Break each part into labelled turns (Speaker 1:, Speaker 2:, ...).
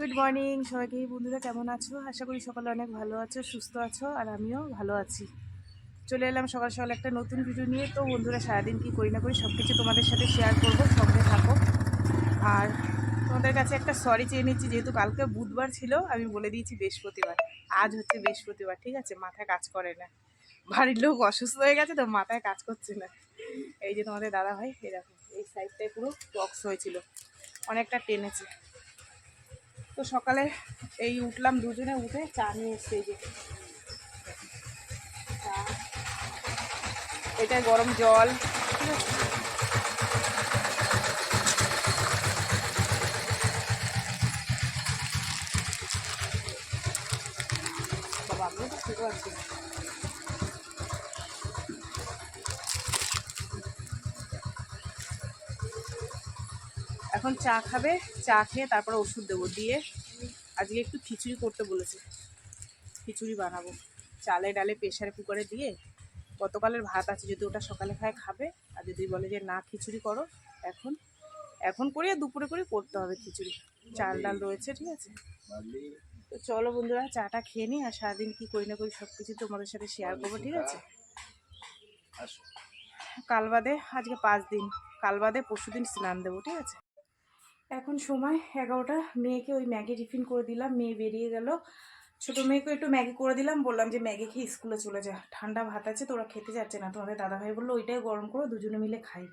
Speaker 1: Good morning সবাইকে, বন্ধুরা কেমন আছো? আশা করি সকালে অনেক ভালো আছো, সুস্থ আছো, আর আমিও ভালো আছি। চলে এলাম সকাল সকাল একটা নতুন ভিডিও নিয়ে। তো বন্ধুরা, সারাদিন কী করি না করি সব কিছু তোমাদের সাথে শেয়ার করব, সঙ্গে থাকো। আর তোমাদের কাছে একটা সরি চেয়ে নিচ্ছি, যেহেতু কালকে বুধবার ছিল, আমি বলে দিয়েছি বৃহস্পতিবার। আজ হচ্ছে বৃহস্পতিবার, ঠিক আছে? মাথায় কাজ করে না। বাড়ির লোক অসুস্থ হয়ে গেছে, তো মাথায় কাজ করছে না। এই যে তোমাদের দাদা ভাই এরকম এই সাইডটায় পুরো বক্স হয়েছিল। অনেকটা টেনেছে। তো সকালে এই উঠলাম দুজনে উঠে চা নিয়ে এসছে যে। এটা গরম জল। ঠিক আছে? বাবা আমিও তো পারছি না। এখন চা খাবে চা খেয়ে তারপরে ওষুধ দেবো। দিয়ে আজকে একটু খিচুড়ি করতে বলেছে। খিচুড়ি বানাবো। চালে ডালে প্রেশার কুকারে দিয়ে গতকালের ভাত আছে যদি ওটা সকালে খায় খাবে। আর যদি বলে যে না খিচুড়ি করো এখন এখন করে আর দুপুরে করে করতে হবে খিচুড়ি। চাল ডাল রয়েছে ঠিক আছে? তো চলো বন্ধুরা চাটা খেয়ে নিই আর সারাদিন কী করি না করি সব কিছু তোমাদের সাথে শেয়ার করব ঠিক আছে? কাল বাদে আজকে পাঁচ দিন। কাল বাদে পরশু দিন স্নান দেবো ঠিক আছে? এখন সময় এগারোটা। মেয়েকে ওই ম্যাগি টিফিন করে দিলাম, মেয়ে বেরিয়ে গেল। ছোটো মেয়েকে একটু ম্যাগি করে দিলাম, বললাম যে, ম্যাগি খেয়ে স্কুলে চলে যা। ঠান্ডা ভাত আছে, তোরা খেতে যাচ্ছে না। তোমাদের দাদাভাই বলল, ওইটাই গরম করো, দুজনে মিলে খাই।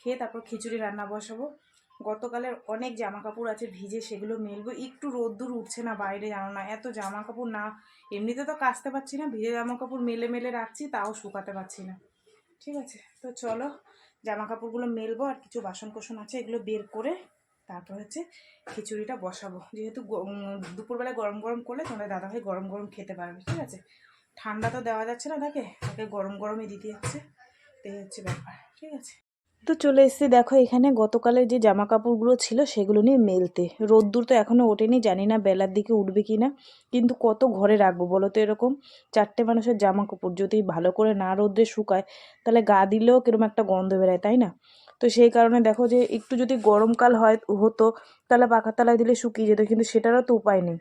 Speaker 1: খেয়ে তারপর খিচুড়ি রান্না বসাবো। গতকালের অনেক জামা কাপড় আছে ভিজে, সেগুলো মেলবো। একটু রোদ্দুর উঠছে না বাইরে, জানো না? এত জামা কাপড় না, এমনিতে তো কাচতে পারছি না, ভিজে জামা কাপড় মেলে মেলে রাখছি, তাও শুকাতে পারছি না। ঠিক আছে? তো চলো জামা কাপড়গুলো মেলবো, আর কিছু বাসন কোসন আছে, এগুলো বের করে তারপর হচ্ছে খিচুড়িটা বসাবো। যেহেতু দুপুরবেলায় গরম গরম করলে তোমাদের দাদাভাই গরম গরম খেতে পারবে, ঠিক আছে? ঠান্ডা তো দেওয়া যাচ্ছে না তাকে তাকে গরম গরমই দিতে হচ্ছে এই হচ্ছে ব্যাপার, ঠিক আছে? তো চলে এসেছি, দেখো এখানে গতকালের যে জামা কাপড়গুলো ছিল সেগুলো নিয়ে মেলতে। রোদ্দুর তো এখনও ওঠেনি, জানি না বেলার দিকে উঠবে কি না, কিন্তু কত ঘরে রাখব বলো তো এরকম? চারটে মানুষের জামা কাপড় যদি ভালো করে না রোদ্রে শুকায়, তাহলে গা দিলেও কীরকম একটা গন্ধ বেরোয়, তাই না? তো সেই কারণে দেখো যে একটু যদি গরমকাল হয়, হতো, তাহলে পাখার তলায় দিলে শুকিয়ে যেত, কিন্তু সেটারও তো উপায় নেই।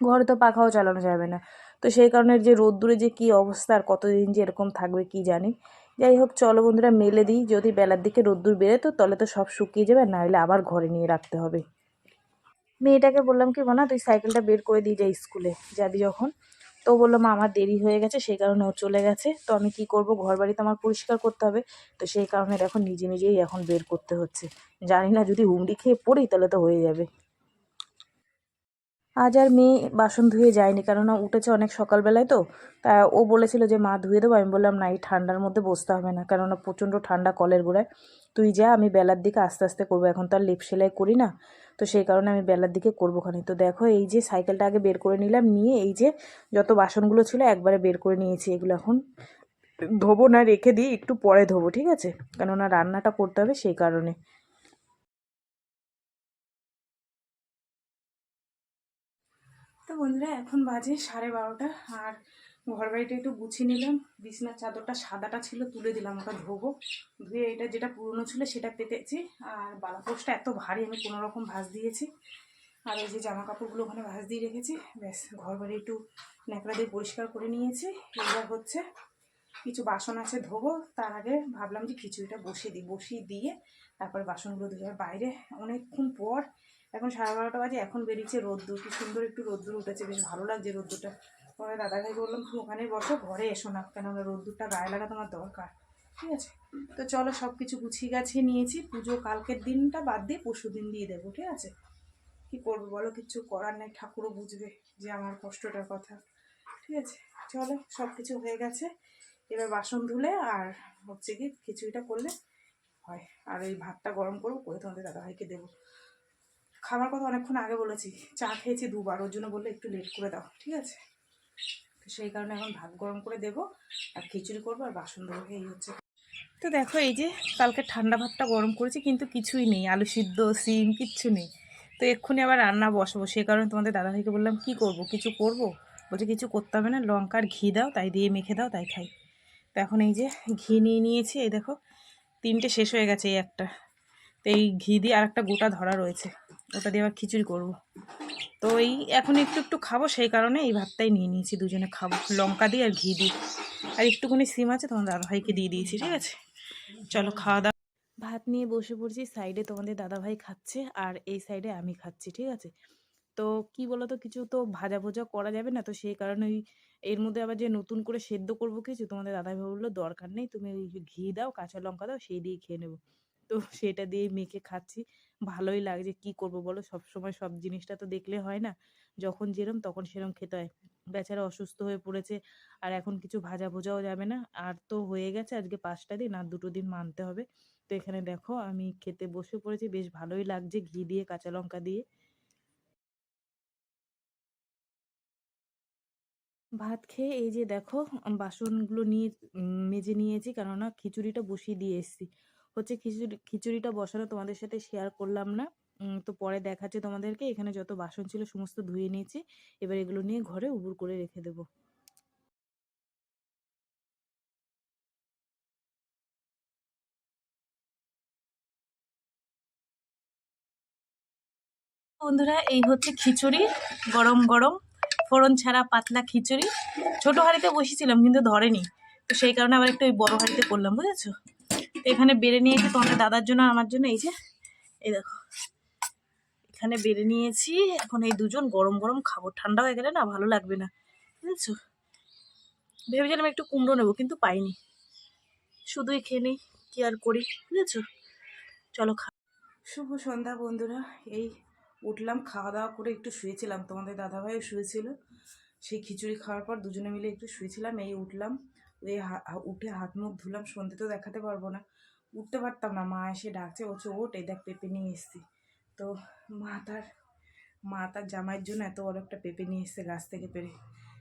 Speaker 1: ঘরে তো পাখাও চালানো যাবে না। তো সেই কারণে যে রোদ্দুরে যে কী অবস্থা আর কতদিন যে এরকম থাকবে কি জানি। যাই হোক, চলো বন্ধুরা, মেলে দিই। যদি বেলার দিকে রোদ্দুর বেরোতো তাহলে তো সব শুকিয়ে যাবে না হলে আবার ঘরে নিয়ে রাখতে হবে। মেয়েটাকে বললাম কি বনা তুই সাইকেলটা বের করে দিয়ে যাই স্কুলে। যাবি যখন। তো বলল, মা, আমার দেরি হয়ে গেছে, সেই কারণে ও চলে গেছে। তো আমি কি করব? ঘর বাড়ি তো আমার পরিষ্কার করতে হবে। তো সেই কারণে দেখো, নিজে নিজেই এখন বের করতে হচ্ছে। জানি না, যদি হুমড়ি খেয়ে পড়ি তাহলে তো হয়ে যাবে। আজ আর মেয়ে বাসন ধুয়ে যায়নি, কেননা উঠেছে অনেক সকালবেলায় তো। তা ও বলেছিল যে, মা, ধুয়ে দেবো। আমি বললাম, না, এই ঠান্ডার মধ্যে বসতে হবে না, কেননা প্রচণ্ড ঠান্ডা কলের গোড়ায়। তুই যা, আমি বেলার দিকে আস্তে আস্তে করব। এখন তো আর লেপ সেলাই করি না, তো সেই কারণে আমি বেলার দিকে করব খানি। তো দেখো, এই যে সাইকেলটা আগে বের করে নিলাম, নিয়ে এই যে যত বাসনগুলো ছিল একবারে বের করে নিয়েছি। এগুলো এখন ধোবো না, রেখে দিই, একটু পরে ধোবো, ঠিক আছে? কেননা রান্নাটা করতে হবে সেই কারণে। তো বন্ধুরা, এখন বাজে সাড়ে বারোটা, আর ঘর বাড়িটা একটু গুছিয়ে নিলাম। বিছনার চাদরটা সাদাটা ছিল, তুলে দিলাম, ওটা ধোবো। ধুয়ে এটা যেটা পুরনো ছিল, সেটা পেতেছি। আর বালাপোষটা এত ভারী, আমি কোনো রকম ভাঁজ দিয়েছি। আর এই যে জামা কাপড়গুলো ওখানে ভাঁজ দিয়ে রেখেছি, ব্যাস, ঘর বাড়ি একটু ন্যাকড়া দিয়ে পরিষ্কার করে নিয়েছি। এবার হচ্ছে কিছু বাসন আছে ধোবো, তার আগে ভাবলাম যে খিচুড়িটা বসিয়ে দিই। বসিয়ে দিয়ে তারপরে বাসনগুলো ধুয়ে বাইরে অনেকক্ষণ পর এখন সাড়ে বারোটা বাজে, এখন বেরিয়েছে রোদ্দুর। কি সুন্দর একটু রোদ্দুর উঠেছে, বেশ ভালো লাগছে রোদ্দুরটা। পরে দাদাভাই বললাম তুমি ওখানেই বসো, ঘরে এসো না কেননা রোদ্দুরটা গায়ে লাগা তোমার দরকার। ঠিক আছে? তো চলো সব কিছু গুছিয়ে গাছিয়ে নিয়েছি। পুজো কালকের দিনটা বাদ দিয়ে পরশু দিন দিয়ে দেবো, ঠিক আছে? কি করব বলো? কিচ্ছু করার নেই, ঠাকুরও বুঝবে যে আমার কষ্টটার কথা। ঠিক আছে? চলো সব কিছু হয়ে গেছে। এবার বাসন ধুলে আর হচ্ছে কি, খিচুড়িটা করলে হয়। আর এই ভাতটা গরম করব, করে তোমাদের দাদাভাইকে দেবো। খাবার কথা অনেকক্ষণ আগে বলেছি। চা খেয়েছি দুবার, ওর জন্য বললে একটু লেট করে দাও, ঠিক আছে? তো সেই কারণে এখন ভাত গরম করে দেবো, আর খিচুড়ি করব, আর বাসন দেবো এই হচ্ছে। তো দেখো এই যে কালকে ঠান্ডা ভাতটা গরম করেছি, কিন্তু কিছুই নেই, আলু সিদ্ধ, সিম, কিচ্ছু নেই। তো এক্ষুনি আবার রান্না বসাবো সেই কারণে তোমাদের দাদাভাইকে বললাম, কি করব? কিছু করব? বলছে, কিছু করতে হবে না লঙ্কার ঘি দাও, তাই দিয়ে মেখে দাও, তাই খাই। তো এখন এই যে ঘি নিয়ে নিয়েছি, এই দেখো, তিনটে শেষ হয়ে গেছে এই একটা। তো এই ঘি দিয়ে আর একটা গোটা ধরা রয়েছে। ওটা দিয়ে আবার খিচুড়ি করব। তো এই এখন একটু একটু খাব, সেই কারণে এই ভাতটাই নিয়ে নিয়েছি, দুজনে খাব। লঙ্কা দিয়ে আর ঘি দিয়ে। আর একটুখানি সিম আছে, তোমার দাদাভাইকে দিয়ে দিয়েছি, ঠিক আছে? চলো খাওয়া দাওয়া। ভাত নিয়ে বসে পড়ছি, সাইডে তোমাদের দাদাভাই খাচ্ছে আর এই সাইডে আমি খাচ্ছি, ঠিক আছে? তো কি বলতো, কিছু তো ভাজা ভোজা করা যাবে না, তো সেই কারণে ওই এর মধ্যে আবার যে নতুন করে সেদ্ধ করব কিছু, তোমাদের দাদাভাই বলল দরকার নেই, তুমি ওই ঘি দাও, কাঁচা লঙ্কা দাও, সেই দিয়ে খেয়ে নেব। তো সেটা দিয়ে মেখে খাচ্ছি। ভালোই লাগছে, কি করব বলো? সব সময় সব জিনিসটা তো দেখলে হয় না? যখন যেরম তখন সেরম খেতে হয়। বেচারা অসুস্থ হয়ে পড়েছে আর এখন কিছু ভাজা ভোজাও যাবে না। আর তো হয়ে গেছে আজকে পাঁচটা দিন, আর দুটো দিন মানতে হবে। তো এখানে দেখো, আমি খেতে বসে পড়েছি, বেশ ভালোই লাগছে ঘি দিয়ে, কাঁচা লঙ্কা দিয়ে। ভাত খেয়ে এই যে দেখো, বাসনগুলো নিয়ে মেজে নিয়েছি, কেননা খিচুড়িটা বসিয়ে দিয়ে এসেছি। হচ্ছে খিচুড়ি, খিচুড়িটা বসানো তোমাদের সাথে শেয়ার করলাম না। তো পরে দেখাচ্ছে তোমাদেরকে। এখানে যত বাসন ছিল সমস্ত ধুয়ে নিয়েছি। এবার এগুলো নিয়ে ঘরে উবুর করে রেখে দেবো। বন্ধুরা, এই হচ্ছে খিচুড়ি, গরম গরম। ফোড়ন ছাড়া পাতলা খিচুড়ি। ছোট হাঁড়িতে বসেছিলাম কিন্তু ধরেনি। তো সেই কারণে আবার একটু ওই বড় হাঁড়িতে করলাম, বুঝেছ? এখানে বেড়ে নিয়েছি তোমাদের দাদার জন্য, আমার জন্য, এই যে, এই দেখো। এখানে বেড়ে নিয়েছি, এখন এই দুজন গরম গরম খাব। ঠান্ডা হয়ে গেলে না ভালো লাগবে না, বুঝেছ? ভেবেছিলাম একটু কুমড়ো নেব, কিন্তু পাইনি। শুধুই খেয়ে নিই, কি আর করি, বুঝেছ? চলো খা শুভ সন্ধ্যা বন্ধুরা, এই উঠলাম খাওয়া দাওয়া করে একটু শুয়েছিলাম। তোমাদের দাদাভাইও শুয়েছিল, সেই খিচুড়ি খাওয়ার পর দুজনে মিলে একটু শুয়েছিলাম, এই উঠলাম। এই উঠে হাত মুখ ধুলাম, সন্ধে তো দেখাতে পারব না। উঠতে পারতাম না, মা এসে ডাকছে বলছে ওঠ এই দেখ পেঁপে নিয়ে এসছি। তো মা তার মা তার জামাইয়ের জন্য এত বড় একটা পেঁপে নিয়ে এসছে গাছ থেকে পেরে।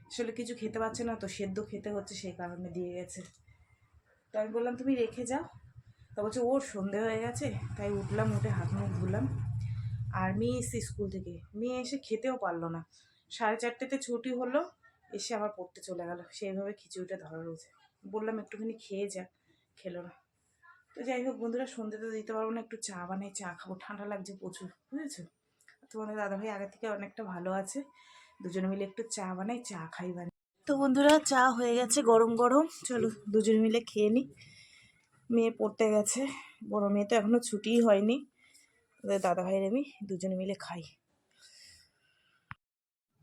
Speaker 1: আসলে কিছু খেতে পারছে না, তো সেদ্ধ খেতে হচ্ছে, সেই কারণে দিয়ে গেছে। তো আমি বললাম, তুমি রেখে যাও। তা বলছে, ওর সন্ধে হয়ে গেছে, তাই উঠলাম, উঠে হাত মুখ ধুলাম। আর মেয়ে এসছে স্কুল থেকে। মেয়ে এসে খেতেও পারল না। সাড়ে চারটেতে ছুটি হলো, এসে আবার পড়তে চলে গেল। সেইভাবে খিচুড়িটা ধরা রয়েছে। বললাম, একটুখানি খেয়ে যা, খেলো না। তো যাই হোক, বন্ধুরা সন্ধ্যে তো দিতে পারব না, একটু চা বানাই চা খাব। ঠান্ডা লাগছে প্রচুর, বুঝেছ? তোমাদের দাদাভাই আগে থেকে অনেকটা ভালো আছে। দুজনে মিলে একটু চা বানাই, চা খাই বানাই তো বন্ধুরা, চা হয়ে গেছে গরম গরম। চলো, দুজনে মিলে খেয়ে নিই মেয়ে পড়তে গেছে, বড় মেয়ে তো এখনও ছুটিই হয়নি। ওদের দাদা ভাইয়ের আমি দুজনে মিলে খাই।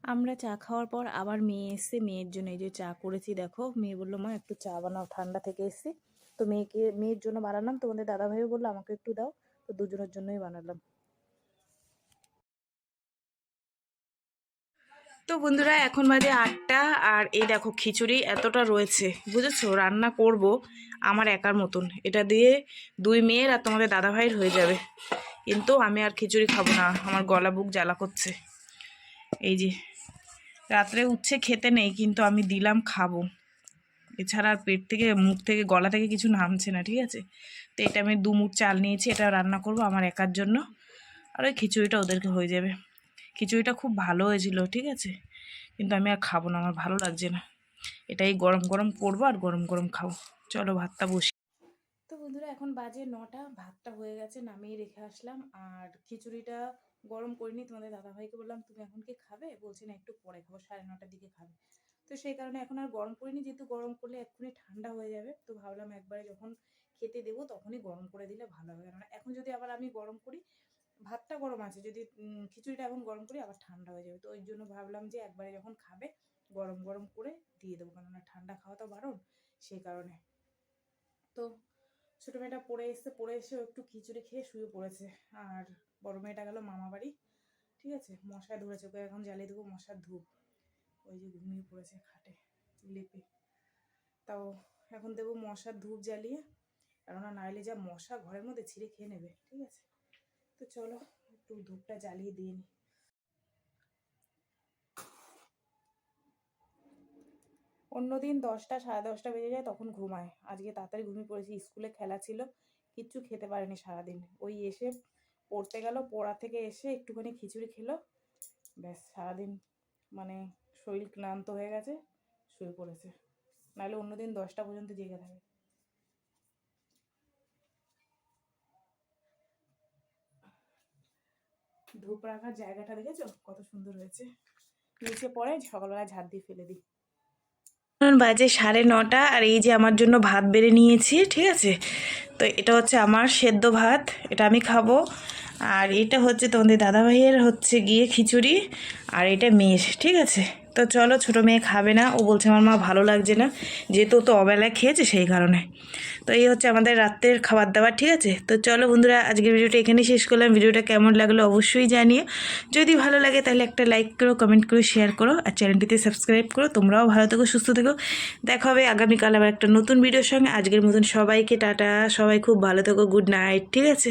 Speaker 1: আমরা চা খাওয়ার পর আবার মেয়ে এসে মেয়ের জন্য এই যে চা করেছি, দেখো। মেয়ে বলল, মা, একটু চা বানাও, ঠান্ডা থেকে এসছি। তো মেয়েকে, মেয়ের জন্য বানালাম। তোমাদের দাদা ভাইও বলল, আমাকে একটু দাও। তো দুজনের জন্যই বানালাম। তো বন্ধুরা, এখন বাজে আটটা, আর এই দেখো খিচুড়ি এতটা রয়েছে, বুঝেছ? রান্না করব আমার একার মতন। এটা দিয়ে দুই মেয়ের আর তোমাদের দাদা ভাইয়ের হয়ে যাবে। কিন্তু আমি আর খিচুড়ি খাব না, আমার গলা বুক জ্বালা করছে। এই যে, রাত্রে উচ্ছে খেতে নেই, কিন্তু আমি দিলাম, খাব। এছাড়া আর পেট থেকে, মুখ থেকে, গলা থেকে কিছু নামছে না, ঠিক আছে? তো এটা আমি দু মুখ চাল নিয়েছি, এটা রান্না করব আমার একার জন্য। আর ওই খিচুড়িটা ওদেরকে হয়ে যাবে। খিচুড়িটা খুব ভালো হয়েছিল, ঠিক আছে? কিন্তু আমি আর খাব না, আমার ভালো লাগছে না। এটাই গরম গরম করব আর গরম গরম খাব। চলো ভাতটা বসি। তো বন্ধুরা, এখন বাজে নটা, ভাতটা হয়ে গেছে, নামিয়ে রেখে আসলাম। আর খিচুড়িটা গরম করিনি, তোমাদের দাদাভাইকে বললাম, তুমি এখন কি খাবে? বলছে, না, একটু পরে খাব, সাড়ে নটার দিকে খাবে। তো সেই কারণে এখন আর গরম করিনি যেহেতু গরম করলে এক্ষুনি ঠান্ডা হয়ে যাবে। তো ভাবলাম একবারে যখন খেতে দেবো তখনই গরম করে দিলে ভালো হবে। কেননা এখন যদি আবার আমি গরম করি, ভাতটা গরম আছে। যদি খিচুড়িটা এখন গরম করি আবার ঠান্ডা হয়ে যাবে। তো ওই জন্য ভাবলাম যে একবারে যখন খাবে, গরম গরম করে দিয়ে দেবো। কেননা ঠান্ডা খাওয়া তো বারণ সেই কারণে। তো ছোটো মেয়েটা পড়ে এসছে, পড়ে এসে একটু খিচুড়ি খেয়ে শুয়ে পড়েছে। আর বড় মেয়েটা গেল মামা বাড়ি ঠিক আছে? মশা ধরেছে। ওকে এখন জ্বালিয়ে দেবো মশার ধূপ। ওই যে ঘুমিয়ে পড়েছে খাটে, লেপে। তাও এখন দেবো মশার ধূপ জ্বালিয়ে, কেননা নাইলে যা মশা ঘরের মধ্যে ছিঁড়ে খেয়ে নেবে, ঠিক আছে? তো চলো, একটু ধূপটা জ্বালিয়ে দিয়ে নিই অন্যদিন দশটা, সাড়ে দশটা বেজে যায়, তখন ঘুমায়। আজকে তাড়াতাড়ি ঘুমিয়ে পড়েছি, স্কুলে খেলা ছিল, কিচ্ছু খেতে পারেনি সারাদিন। ওই এসে পড়তে গেল, পড়া থেকে এসে একটুখানি খিচুড়ি খেলো, ব্যাস সারাদিন মানে শরীর ক্লান্ত হয়ে গেছে, শুয়ে পড়েছে। নাহলে অন্যদিন দশটা পর্যন্ত জেগে থাকে। ধূপ রাখার জায়গাটা দেখেছ? কত সুন্দর হয়েছে। নিচে পরে সকালবেলা ঝাড় দিয়ে ফেলে দিই। বাজে সাড়ে নটা, আর এই যে আমার জন্য ভাত বেড়ে নিয়েছি, ঠিক আছে? তো এটা হচ্ছে আমার সেদ্ধ ভাত, এটা আমি খাব। আর এটা হচ্ছে তোমাদের দাদাভাইয়ের হচ্ছে গিয়ে খিচুড়ি, আর এটা মেয়ের, ঠিক আছে? তো চলো ছোটো মেয়ে খাবে না। ও বলছে, আমার মা ভালো লাগছে না। যেহেতু তো অবেলায় খেয়েছে, সেই কারণে। তো এই হচ্ছে আমাদের রাত্রের খাবার দাবার ঠিক আছে? তো চলো বন্ধুরা, আজকের ভিডিওটা এখানেই শেষ করলাম। ভিডিওটা কেমন লাগল অবশ্যই জানিয়ে যদি ভালো লাগে, তাহলে একটা লাইক করো কমেন্ট করো শেয়ার করো, আর চ্যানেলটিতে সাবস্ক্রাইব করো। তোমরাও ভালো থেকো, সুস্থ থেকো। দেখা হবে আগামীকাল আবার একটা নতুন ভিডিওর সঙ্গে। আজকের মতন সবাইকে টাটা, সবাই খুব ভালো থেকো গুড নাইট ঠিক আছে?